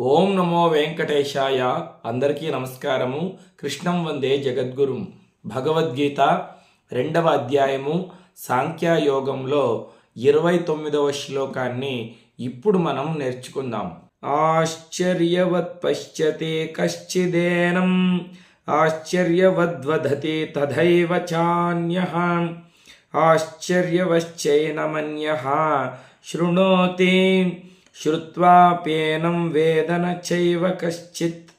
ఓం నమో వెంకటేశాయ. అందరికీ నమస్కారము. కృష్ణం వందే జగద్గురుం. భగవద్గీత రెండవ అధ్యాయము సాంఖ్యయోగంలో ఇరవై తొమ్మిదవ శ్లోకాన్ని ఇప్పుడు మనం నేర్చుకుందాం. ఆశ్చర్యవత్ పశ్యతే కశ్చిదేనం. ఆశ్చర్యవద్వదతి తథైవ చాన్య. ఆశ్చర్యవశ్చైనమన్య. శృణోతి శ్రుత్వాప్యేనం వేదన చైవ కశ్చిత్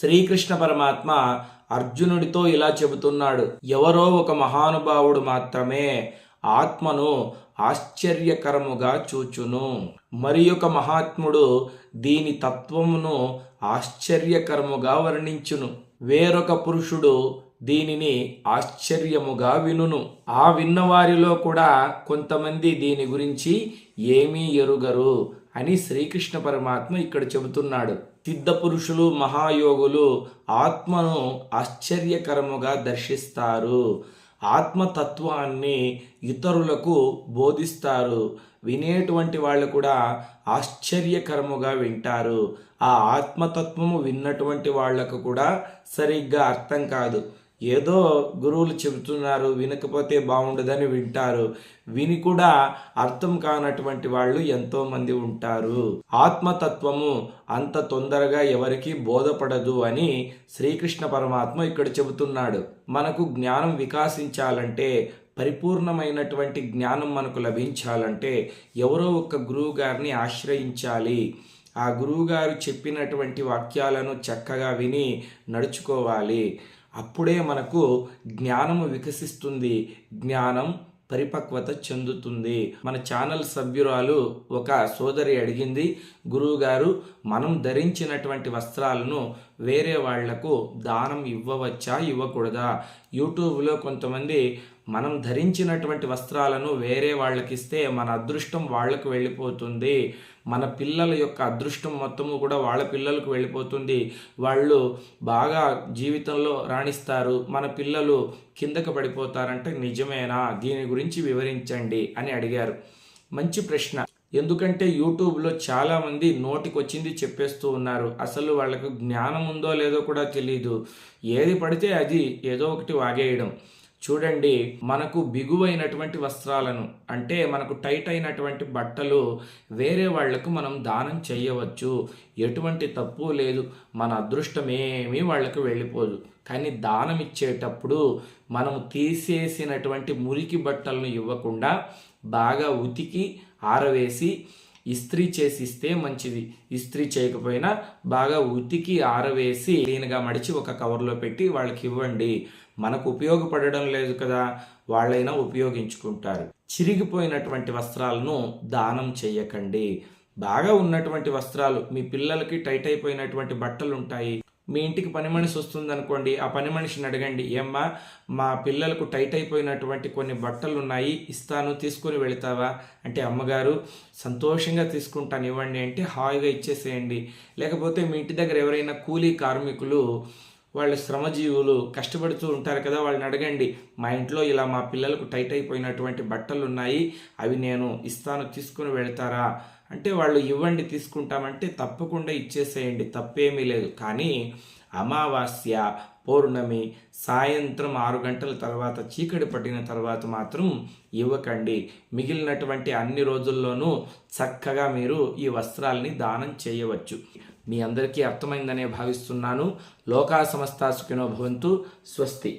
శ్రీకృష్ణ పరమాత్మ అర్జునుడితో ఇలా చెబుతున్నాడు ఎవరో ఒక మహానుభావుడు మాత్రమే ఆత్మను ఆశ్చర్యకరముగా చూచును. మరి ఒక మహాత్ముడు దీని తత్వమును ఆశ్చర్యకరముగా వర్ణించును. వేరొక పురుషుడు దీనిని ఆశ్చర్యముగా వినును. ఆ విన్నవారిలో కూడా కొంతమంది దీని గురించి ఏమీ ఎరుగరు. అని శ్రీకృష్ణ పరమాత్మ ఇక్కడ చెబుతున్నాడు. సిద్ధపురుషులు మహాయోగులు ఆత్మను ఆశ్చర్యకరముగా దర్శిస్తారు. ఆత్మతత్వాన్ని ఇతరులకు బోధిస్తారు. వినేటువంటి వాళ్ళు కూడా ఆశ్చర్యకరముగా వింటారు. ఆ ఆత్మతత్వము విన్నటువంటి వాళ్ళకు కూడా సరిగ్గా అర్థం కాదు. ఏదో గురువులు చెబుతున్నారు వినకపోతే బాగుండదని వింటారు. విని కూడా అర్థం కానటువంటి వాళ్ళు ఎంతో మంది ఉంటారు. ఆత్మతత్వము అంత తొందరగా ఎవరికి బోధపడదు అని శ్రీకృష్ణ పరమాత్మ ఇక్కడ చెబుతున్నాడు. మనకు జ్ఞానం వికాసించాలంటే పరిపూర్ణమైనటువంటి జ్ఞానం మనకు లభించాలంటే ఎవరో ఒక గురువు గారిని ఆశ్రయించాలి. ఆ గురువుగారు చెప్పినటువంటి వాక్యాలను చక్కగా విని నడుచుకోవాలి. అప్పుడే మనకు జ్ఞానము వికసిస్తుంది జ్ఞానం పరిపక్వత చెందుతుంది. మన ఛానల్ సభ్యురాలు ఒక సోదరి అడిగింది గురువుగారు మనం ధరించినటువంటి వస్త్రాలను వేరే వాళ్ళకు దానం ఇవ్వవచ్చా ఇవ్వకూడదా? యూట్యూబ్లో కొంతమంది మనం ధరించినటువంటి వస్త్రాలను వేరే వాళ్ళకి ఇస్తే మన అదృష్టం వాళ్ళకు వెళ్ళిపోతుంది. మన పిల్లల యొక్క అదృష్టం మొత్తము కూడా వాళ్ళ పిల్లలకు వెళ్ళిపోతుంది. వాళ్ళు బాగా జీవితంలో రాణిస్తారు. మన పిల్లలు కిందకు పడిపోతారంటే నిజమేనా? దీని గురించి వివరించండి అని అడిగారు. మంచి ప్రశ్న. ఎందుకంటే యూట్యూబ్లో చాలామంది నోటికి వచ్చింది చెప్పేస్తూ ఉన్నారు. అసలు వాళ్ళకు జ్ఞానం ఉందో లేదో కూడా తెలియదు ఏది పడితే అది ఏదో ఒకటి వాగేయడం. చూడండి మనకు బిగువైనటువంటి వస్త్రాలను అంటే మనకు టైట్ అయినటువంటి బట్టలు వేరే వాళ్ళకు మనం దానం చేయవచ్చు. ఎటువంటి తప్పు లేదు. మన అదృష్టమేమీ వాళ్ళకు వెళ్ళిపోదు. కానీ దానం ఇచ్చేటప్పుడు మనం తీసేసినటువంటి మురికి బట్టలను ఇవ్వకుండా బాగా ఉతికి ఆరవేసి ఇస్త్రీ చేసి ఇస్తే మంచిది. ఇస్త్రీ చేయకపోయినా బాగా ఉతికి ఆరవేసి క్లీన్గా మడిచి ఒక కవర్లో పెట్టి వాళ్ళకి ఇవ్వండి. మనకు ఉపయోగపడడం లేదు కదా వాళ్ళైనా ఉపయోగించుకుంటారు. చిరిగిపోయినటువంటి వస్త్రాలను దానం చేయకండి. బాగా ఉన్నటువంటి వస్త్రాలు మీ పిల్లలకి టైట్ అయిపోయినటువంటి బట్టలు ఉంటాయి మీ ఇంటికి పని మనిషి వస్తుంది అనుకోండి ఆ పని మనిషిని అడగండి ఏమ్మా మా పిల్లలకు టైట్ అయిపోయినటువంటి కొన్ని బట్టలు ఉన్నాయి ఇస్తాను తీసుకొని వెళతావా? అంటే అమ్మగారు సంతోషంగా తీసుకుంటాను ఇవ్వండి అంటే హాయిగా ఇచ్చేసేయండి. లేకపోతే మీ ఇంటి దగ్గర ఎవరైనా కూలీ కార్మికులు వాళ్ళు శ్రమజీవులు కష్టపడుతూ ఉంటారు కదా వాళ్ళని అడగండి మా ఇంట్లో ఇలా మా పిల్లలకు టైట్ అయిపోయినటువంటి బట్టలు ఉన్నాయి అవి నేను ఇస్తాను తీసుకుని వెళ్తారా? అంటే వాళ్ళు ఇవ్వండి తీసుకుంటామంటే తప్పకుండా ఇచ్చేసేయండి తప్పేమీ లేదు. కానీ అమావాస్య పౌర్ణమి సాయంత్రం ఆరు గంటల తర్వాత చీకటి పట్టిన తర్వాత మాత్రం ఇవ్వకండి. మిగిలినటువంటి అన్ని రోజుల్లోనూ చక్కగా మీరు ఈ వస్త్రాలని దానం చేయవచ్చు. మీ అందరికీ అర్థమైందనే భావిస్తున్నాను. లోకా సమస్త సుఖినో భవంతు స్వస్తి.